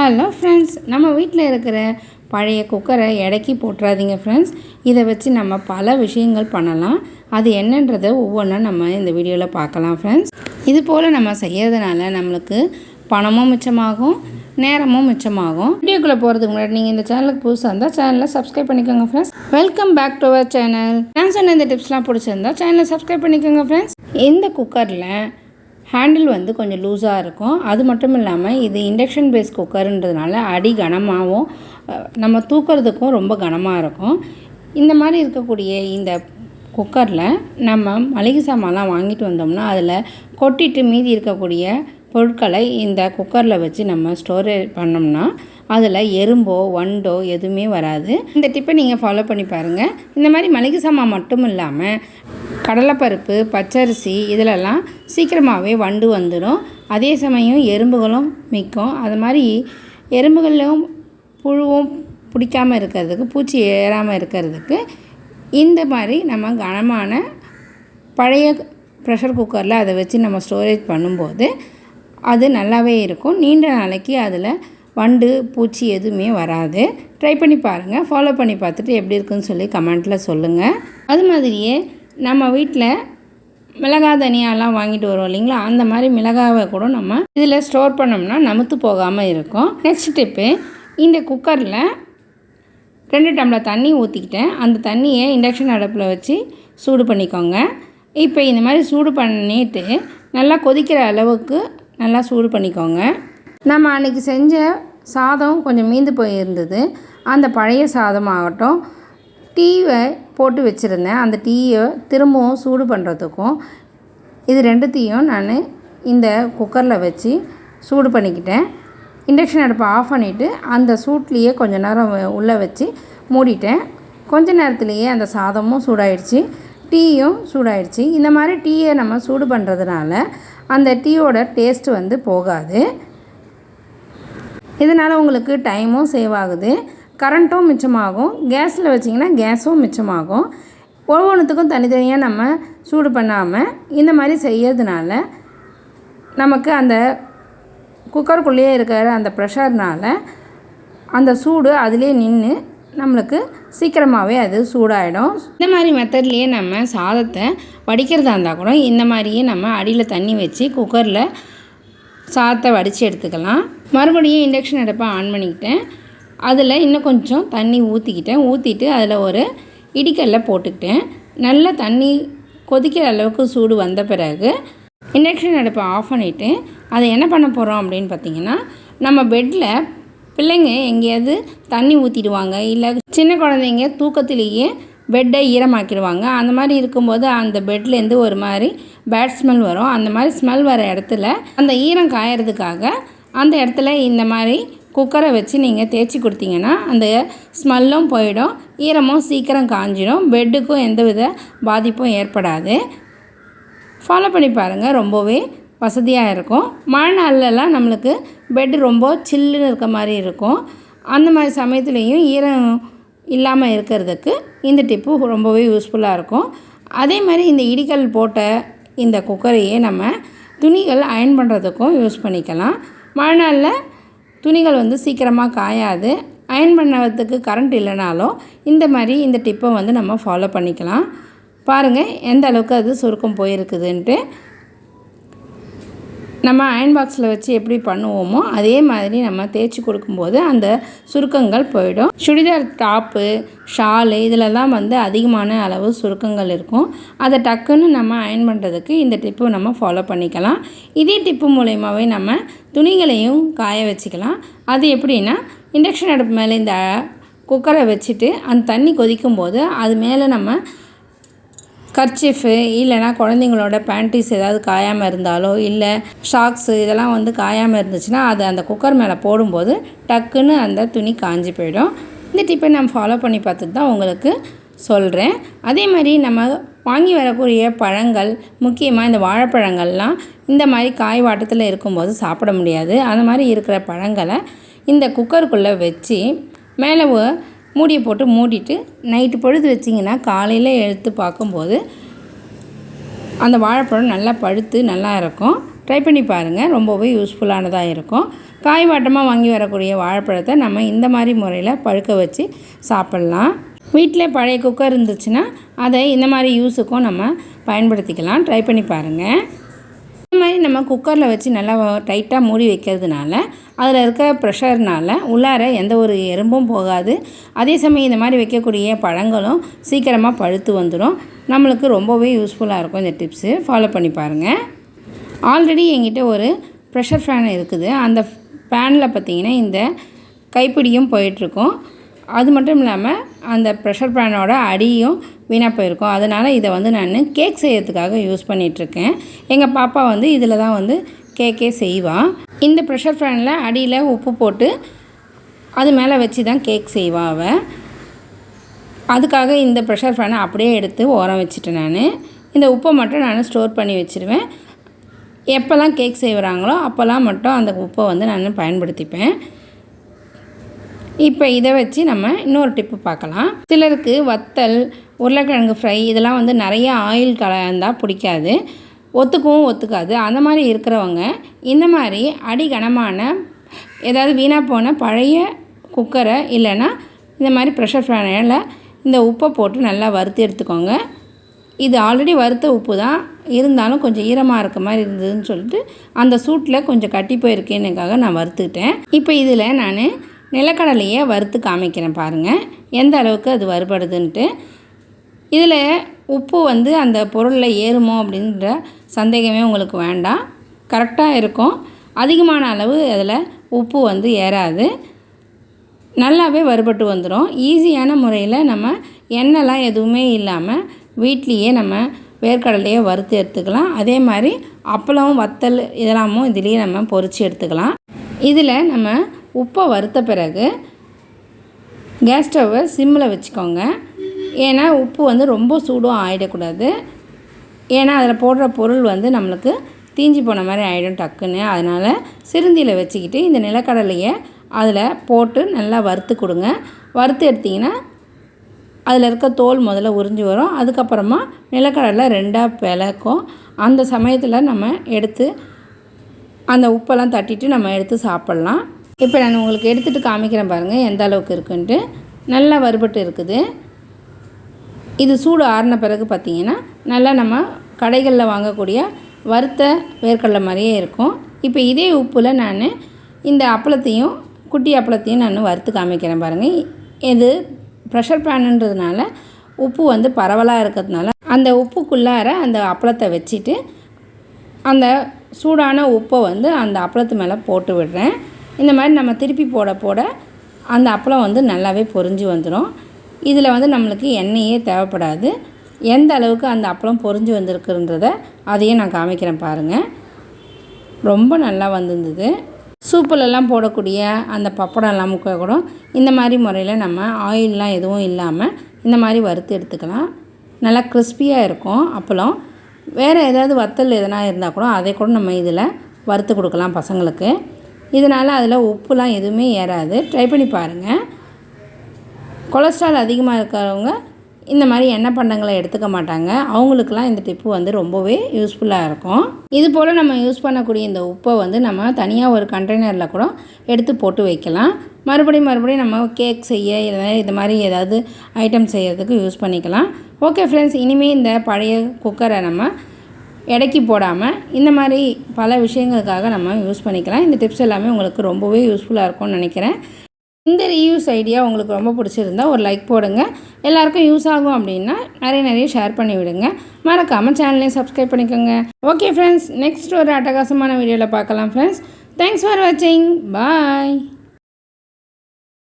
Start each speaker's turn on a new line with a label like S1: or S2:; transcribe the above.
S1: Hello friends நம்ம வீட்டில் இருக்கிற பழைய குக்கரை இடைக்கி போட்டுறாதீங்க ஃப்ரெண்ட்ஸ் இதை வச்சு நம்ம பல விஷயங்கள் பண்ணலாம். அது என்னன்றதை ஒவ்வொன்றும் நம்ம இந்த வீடியோவில் பார்க்கலாம் ஃப்ரெண்ட்ஸ் இது போல் நம்ம செய்யறதுனால நம்மளுக்கு பணமும் மிச்சமாகும் நேரமும் மிச்சமாகும். வீடியோக்குள்ளே போகிறதுக்கு முன்னாடி நீங்கள் இந்த சேனலுக்கு புதுசாக இருந்தால் சேனலை சப்ஸ்கிரைப் பண்ணிக்கோங்க friends welcome back to our channel நான் சொன்ன இந்த டிப்ஸ்லாம் பிடிச்சிருந்தா சேனலை சப்ஸ்கிரைப் பண்ணிக்கோங்க ஃப்ரெண்ட்ஸ் இந்த குக்கரில் ஹேண்டில் வந்து கொஞ்சம் லூஸாக இருக்கும். அது மட்டும் இல்லாமல் இது இண்டக்ஷன் பேஸ் குக்கருன்றதுனால அடி கனமாகவும் நம்ம தூக்கிறதுக்கும் ரொம்ப கனமாக இருக்கும். இந்த மாதிரி இருக்கக்கூடிய இந்த குக்கரில் நம்ம மளிகை சாமான்லாம் வாங்கிட்டு வந்தோம்னா அதில் கொட்டிட்டு மீதி இருக்கக்கூடிய பொருட்களை இந்த குக்கரில் வச்சு நம்ம ஸ்டோரேஜ் பண்ணோம்னா அதில் எறும்போ வண்டோ எதுவுமே வராது. இந்த டிப்பை நீங்கள் ஃபாலோ பண்ணி பாருங்கள் இந்த மாதிரி மளிகை சாமான் மட்டும் இல்லாமல் கடலைப்பருப்பு பச்சரிசி இதிலெல்லாம் சீக்கிரமாகவே வண்டு வந்துடும் அதே சமயம் எறும்புகளும் மிக்கும் அது மாதிரி எறும்புகளும் புழுவும் பிடிக்காமல் இருக்கிறதுக்கு பூச்சி ஏறாமல் இருக்கிறதுக்கு இந்த மாதிரி நம்ம கனமான பழைய ப்ரெஷர் குக்கரில் அதை வச்சு நம்ம ஸ்டோரேஜ் பண்ணும்போது அது நல்லாவே இருக்கும். நீண்ட நாளைக்கு அதில் வண்டு பூச்சி எதுவுமே வராது. ட்ரை பண்ணி பாருங்கள் ஃபாலோ பண்ணி பார்த்துட்டு எப்படி இருக்குன்னு சொல்லி கமெண்ட்டில் சொல்லுங்கள் அது மாதிரியே நம்ம வீட்டில் மிளகா தனியாலாம் வாங்கிட்டு வருவோம் இல்லைங்களா? அந்த மாதிரி மிளகாவை கூட நம்ம இதில் ஸ்டோர் பண்ணோம்னா நமுத்து போகாமல் இருக்கும். நெக்ஸ்ட் டிப்பு இந்த குக்கரில் ரெண்டு டம்ளர் தண்ணி ஊற்றிக்கிட்டேன் அந்த தண்ணியை இண்டக்ஷன் அடுப்பில் வச்சு சூடு பண்ணிக்கோங்க. இப்போ இந்த மாதிரி சூடு பண்ணிட்டு நல்லா கொதிக்கிற அளவுக்கு நல்லா சூடு பண்ணிக்கோங்க. நம்ம அன்றைக்கி செஞ்ச சாதம் கொஞ்சம் மீந்து போயிருந்தது. அந்த பழைய சாதம் ஆகட்டும் டீயை போட்டு வச்சுருந்தேன். அந்த டீயை திரும்பவும் சூடு பண்ணுறதுக்கும் இது ரெண்டுத்தையும் நான் இந்த குக்கரில் வச்சு சூடு பண்ணிக்கிட்டேன். இண்டக்ஷன் அடுப்பை ஆஃப் பண்ணிவிட்டு அந்த சூட்லேயே கொஞ்ச நேரம் உள்ளே வச்சு மூடிட்டேன். கொஞ்ச நேரத்துலேயே அந்த சாதமும் சூடாயிடுச்சு. டீயும் சூடாயிடுச்சு. இந்த மாதிரி டீயை நம்ம சூடு பண்ணுறதுனால அந்த டீயோட டேஸ்ட் வந்து போகாது. இதனால் உங்களுக்கு டைமும் சேவ் ஆகுது. கரண்ட்டும் மிச்சமாகும். கேஸில் வச்சிங்கன்னா கேஸும் மிச்சமாகும். ஒவ்வொன்றுத்துக்கும் தனித்தனியாக நம்ம சூடு பண்ணாமல் இந்த மாதிரி செய்யறதுனால நமக்கு அந்த குக்கருக்குள்ளேயே இருக்கிற அந்த ப்ரெஷர்னால் அந்த சூடு அதிலே நின்று நம்மளுக்கு சீக்கிரமாகவே அது சூடாயிடும். இந்த மாதிரி மெத்தட்லேயே நம்ம சாதத்தை வடிக்கிறதா இருந்தால் கூட இந்த மாதிரியே நம்ம அடியில் தண்ணி வச்சு குக்கரில் சாதத்தை வடித்து எடுத்துக்கலாம். மறுபடியும் இண்டக்ஷன் அடுப்பை ஆன் பண்ணிக்கிட்டேன். அதில் இன்னும் கொஞ்சம் தண்ணி ஊற்றிக்கிட்டேன் ஊற்றிட்டு அதில் ஒரு இடிக்கல்ல போட்டுக்கிட்டேன். நல்லா தண்ணி கொதிக்கிற அளவுக்கு சூடு வந்த பிறகு இண்டக்ஷன் அடுப்பை ஆஃப் பண்ணிவிட்டு அதை என்ன பண்ண போகிறோம் அப்படின்னு பார்த்தீங்கன்னா நம்ம பெட்டில் பிள்ளைங்க எங்கேயாவது தண்ணி ஊற்றிடுவாங்க இல்லை சின்ன குழந்தைங்க தூக்கத்திலேயே பெட்டை ஈரமாக்கிடுவாங்க. அந்த மாதிரி இருக்கும்போது அந்த பெட்லேருந்து ஒரு மாதிரி பேட் ஸ்மெல் வரும். அந்த மாதிரி ஸ்மெல் வர இடத்துல அந்த ஈரம் காயறதுக்காக அந்த இடத்துல இந்த மாதிரி குக்கரை வச்சு நீங்கள் தேய்ச்சி கொடுத்தீங்கன்னா அந்த ஸ்மெல்லும் போயிடும் ஈரமும் சீக்கிரம் காஞ்சிடும் பெட்டுக்கும் எந்தவித பாதிப்பும் ஏற்படாது. ஃபாலோ பண்ணி பாருங்கள் ரொம்பவே வசதியாக இருக்கும். மழை நாள்லலாம் நம்மளுக்கு பெட் ரொம்ப சில்லுன்னு இருக்க மாதிரி இருக்கும். அந்த மாதிரி சமயத்துலேயும் ஈரம் இல்லாமல் இருக்கிறதுக்கு இந்த டிப்பு ரொம்பவே யூஸ்ஃபுல்லாக இருக்கும். அதே மாதிரி இந்த இடிக்கல் போட்ட இந்த குக்கரையே நம்ம துணிகள் அயன் பண்ணுறதுக்கும் யூஸ் பண்ணிக்கலாம். மழை நாளில் துணிகள் வந்து சீக்கிரமாக காயாது. அயன் பண்ணுறதுக்கு கரண்ட் இல்லைனாலும் இந்த மாதிரி இந்த டிப்பை வந்து நம்ம ஃபாலோ பண்ணிக்கலாம். பாருங்கள் எந்த அளவுக்கு அது சுருக்கம் போயிருக்குதுன்ட்டு. நம்ம அயன் பாக்ஸில் வச்சு எப்படி பண்ணுவோமோ அதே மாதிரி நம்ம தேய்ச்சி கொடுக்கும்போது அந்த சுருக்கங்கள் போயிடும். சுடிதார் டாப்பு ஷாலு இதிலெல்லாம் வந்து அதிகமான அளவு சுருக்கங்கள் இருக்கும். அதை டக்குன்னு நம்ம அயன் பண்ணுறதுக்கு இந்த டிப்பு நம்ம ஃபாலோ பண்ணிக்கலாம். இதே டிப்பு மூலயமாவே நம்ம துணிகளையும் காய வச்சுக்கலாம். அது எப்படின்னா இண்டக்ஷன் அடுப்பு மேலே இந்த குக்கரை வச்சுட்டு அந்த தண்ணி கொதிக்கும் போது அது மேலே நம்ம கர்ச்சிஃபு இல்லைனா குழந்தைங்களோட பேண்டிஸ் ஏதாவது காயாமல் இருந்தாலோ இல்லை ஷாக்ஸு இதெல்லாம் வந்து காயாமல் இருந்துச்சுன்னா அது அந்த குக்கர் மேலே போடும்போது டக்குன்னு அந்த துணி காஞ்சி போயிடும். இந்த டிப்பை நான் ஃபாலோ பண்ணி பார்த்துட்டு தான் உங்களுக்கு சொல்கிறேன் அதே மாதிரி நம்ம வாங்கி வரக்கூடிய பழங்கள் முக்கியமாக இந்த வாழைப்பழங்கள்லாம் இந்த மாதிரி காய் வாட்டத்தில் இருக்கும்போது சாப்பிட முடியாது. அந்த மாதிரி இருக்கிற பழங்களை இந்த குக்கருக்குள்ளே வச்சு மேலே மூடியை போட்டு மூடிட்டு நைட்டு பொழுது வச்சிங்கன்னா காலையில் எடுத்து பார்க்கும்போது அந்த வாழைப்பழம் நல்லா பழுத்து நல்லா இருக்கும். ட்ரை பண்ணி பாருங்கள் ரொம்பவே யூஸ்ஃபுல்லானதாக இருக்கும். காய் வாட்டமாக வாங்கி வரக்கூடிய வாழைப்பழத்தை நம்ம இந்த மாதிரி முறையில் பழுக்க வச்சு சாப்பிட்லாம். வீட்டில் பழைய குக்கர் இருந்துச்சுன்னா அதை இந்த மாதிரி யூஸுக்கும் நம்ம பயன்படுத்திக்கலாம். ட்ரை பண்ணி பாருங்கள் மாதிரி நம்ம குக்கரில் வச்சு நல்லா டைட்டாக மூடி வைக்கிறதுனால அதில் இருக்க ப்ரெஷர்னால் உள்ளார எந்த ஒரு எறும்பும் போகாது. அதே சமயம் இந்த மாதிரி வைக்கக்கூடிய பழங்களும் சீக்கிரமாக பழுத்து வந்துடும் நம்மளுக்கு ரொம்பவே யூஸ்ஃபுல்லாக இருக்கும் இந்த டிப்ஸு ஃபாலோ பண்ணி பாருங்கள் ஆல்ரெடி என்கிட்ட ஒரு ப்ரெஷர் ஃபேன் இருக்குது. அந்த ஃபேனில் பார்த்திங்கன்னா இந்த கைப்பிடியும் போயிட்டுருக்கும் அது மட்டும் இல்லாமல் அந்த ப்ரெஷர் பேனோட அடியும் வீணாக போயிருக்கும். அதனால் இதை வந்து நான் கேக் செய்யறதுக்காக யூஸ் பண்ணிகிட்ருக்கேன் எங்கள் பாப்பா வந்து இதில் தான் வந்து கேக்கே செய்வாள் இந்த ப்ரெஷர் ஃபேனில் அடியில் உப்பு போட்டு அது மேலே வச்சு தான் கேக் செய்வாள் அவள் அதுக்காக இந்த ப்ரெஷர் ஃபேனை அப்படியே எடுத்து ஓரம் வச்சுட்டேன் நான். இந்த உப்பை மட்டும் நான் ஸ்டோர் பண்ணி வச்சுருவேன். எப்போல்லாம் கேக் செய்கிறாங்களோ அப்போல்லாம் மட்டும் அந்த உப்பை வந்து நான் பயன்படுத்திப்பேன். இப்போ இதை வச்சு நம்ம இன்னொரு டிப்பு பார்க்கலாம். சிலருக்கு வத்தல் உருளைக்கிழங்கு ஃப்ரை இதெல்லாம் வந்து நிறைய ஆயில் கலந்தால் பிடிக்காது. ஒத்துக்கவும் ஒத்துக்காது. அந்த மாதிரி இருக்கிறவங்க இந்த மாதிரி அடி கனமான ஏதாவது வீணாக போன பழைய குக்கரை இல்லைன்னா இந்த மாதிரி ப்ரெஷர் ஃபேனில் இந்த உப்பை போட்டு நல்லா வறுத்து எடுத்துக்கோங்க. இது ஆல்ரெடி வறுத்த உப்பு தான். இருந்தாலும் கொஞ்சம் ஈரமாக இருக்க மாதிரி இருந்ததுன்னு சொல்லிட்டு அந்த சூட்டில் கொஞ்சம் கட்டி போயிருக்கேன்னுக்காக நான் வறுத்துக்கிட்டேன். இப்போ இதில் நான் நிலக்கடலையை வறுத்து காமிக்கிறேன் பாருங்கள் எந்த அளவுக்கு அது வறுபடுதுன்ட்டு. இதில் உப்பு வந்து அந்த பொருளில் ஏறுமோ அப்படின்ற சந்தேகமே உங்களுக்கு வேண்டாம். கரெக்டாக இருக்கும். அதிகமான அளவு அதில் உப்பு வந்து ஏறாது. நல்லாவே வறுபட்டு வந்துடும் ஈஸியான முறையில் நம்ம எண்ணெய்லாம் எதுவுமே இல்லாமல் வீட்லேயே நம்ம வேர்க்கடலையை வறுத்து எடுத்துக்கலாம். அதே மாதிரி அப்பளம் வத்தல் இதெல்லாமும் இதுலேயே நம்ம பொரித்து எடுத்துக்கலாம். இதில் நம்ம உப்பை வறுத்த பிறகு கேஸ் ஸ்டவ்வை சிம்மில் வச்சுக்கோங்க. ஏன்னா உப்பு வந்து ரொம்ப சூடும் ஆகிடக்கூடாது ஏன்னா அதில் போடுற பொருள் வந்து நம்மளுக்கு தீஞ்சி போன மாதிரி ஆகிடும் டக்குன்னு. அதனால் சிறுந்தியில் வச்சுக்கிட்டு இந்த நிலக்கடலையை அதில் போட்டு நல்லா வறுத்து கொடுங்க. வறுத்து எடுத்திங்கன்னா அதில் இருக்க தோல் முதல்ல உறிஞ்சி வரும். அதுக்கப்புறமா நிலக்கடலை ரெண்டாக பிளக்கும். அந்த சமயத்தில் நம்ம எடுத்து அந்த உப்பெல்லாம் தட்டிட்டு நம்ம எடுத்து சாப்பிட்லாம். இப்போ நான் உங்களுக்கு எடுத்துகிட்டு காமிக்கிறேன் பாருங்கள் எந்த அளவுக்கு இருக்குன்ட்டு. நல்லா வறுபட்டு இருக்குது. இது சூடு ஆறின பிறகு பார்த்திங்கன்னா நல்லா நம்ம கடைகளில் வாங்கக்கூடிய வறுத்த வேர்க்கடலை மாதிரியே இருக்கும். இப்போ இதே உப்பில் நான் இந்த அப்பளத்தையும் குட்டி அப்பளத்தையும் நான் வறுத்து காமிக்கிறேன் பாருங்கள் இது ப்ரெஷர் பேனுன்றதுனால உப்பு வந்து பரவலாக இருக்கிறதுனால அந்த உப்புக்குள்ளார அந்த அப்பளத்தை வச்சுட்டு அந்த சூடான உப்பை வந்து அந்த அப்பளத்து மேலே போட்டு விடுறேன். இந்த மாதிரி நம்ம திருப்பி போட போட அந்த அப்பளம் வந்து நல்லாவே பொரிஞ்சு வந்துடும் இதில் வந்து நம்மளுக்கு எண்ணெயே தேவைப்படாது. எந்த அளவுக்கு அந்த அப்பளம் பொரிஞ்சு வந்திருக்குன்றத அதையும் நான் காமிக்கிறேன் பாருங்கள் ரொம்ப நல்லா வந்திருந்தது. சூப்பிலெல்லாம் போடக்கூடிய அந்த பப்படம் எல்லாம் கூட இந்த மாதிரி முறையில் நம்ம ஆயிலெலாம் எதுவும் இல்லாமல் இந்த மாதிரி வறுத்து எடுத்துக்கலாம். நல்லா கிறிஸ்பியாக இருக்கும் அப்பளம். வேறு ஏதாவது வத்தல் எதனா இருந்தால் கூட அதை கூட நம்ம இதில் வறுத்து கொடுக்கலாம் பசங்களுக்கு. இதனால் அதில் உப்புலாம் எதுவுமே ஏறாது. ட்ரை பண்ணி பாருங்கள் கொலஸ்ட்ரால் அதிகமாக இருக்கிறவங்க இந்த மாதிரி எண்ணெய் பண்டங்களை எடுத்துக்க மாட்டாங்க. அவங்களுக்குலாம் இந்த டிப்பு வந்து ரொம்பவே யூஸ்ஃபுல்லாக இருக்கும். இது போல் நம்ம யூஸ் பண்ணக்கூடிய இந்த உப்பை வந்து நம்ம தனியாக ஒரு கண்டெய்னரில் கூட எடுத்து போட்டு வைக்கலாம். மறுபடியும் மறுபடியும் நம்ம கேக் செய்ய இது மாதிரி ஏதாவது ஐட்டம் செய்கிறதுக்கு யூஸ் பண்ணிக்கலாம். ஓகே ஃப்ரெண்ட்ஸ் இனிமேல் இந்த பழைய குக்கரை நம்ம எடைக்கு போடாமல் இந்த மாதிரி பல விஷயங்களுக்காக நம்ம யூஸ் பண்ணிக்கலாம். இந்த டிப்ஸ் எல்லாமே உங்களுக்கு ரொம்பவே யூஸ்ஃபுல்லாக இருக்கும்னு நினைக்கிறேன். இந்த ரீயூஸ் ஐடியா உங்களுக்கு ரொம்ப பிடிச்சிருந்தா ஒரு லைக் போடுங்க. எல்லாருக்கும் யூஸ் ஆகும் அப்படின்னா நிறைய நிறைய ஷேர் பண்ணி விடுங்க. மறக்காமல் சேனலையும் சப்ஸ்கிரைப் பண்ணிக்கோங்க. ஓகே ஃப்ரெண்ட்ஸ் நெக்ஸ்ட் ஒரு அட்டகாசமான வீடியோவில் பார்க்கலாம் ஃப்ரெண்ட்ஸ் தேங்க்ஸ் ஃபார் வாட்சிங் பாய்